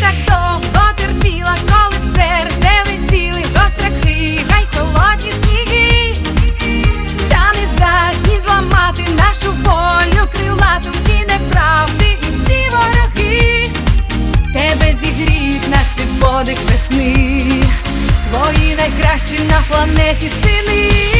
Так довго коли серце летіли гостра крига й холодні сніги, та не здатні зламати нашу волю крилату всі неправди і всі вороги. Тебе зігріють, наче подих весни, твої найкращі на планеті сини.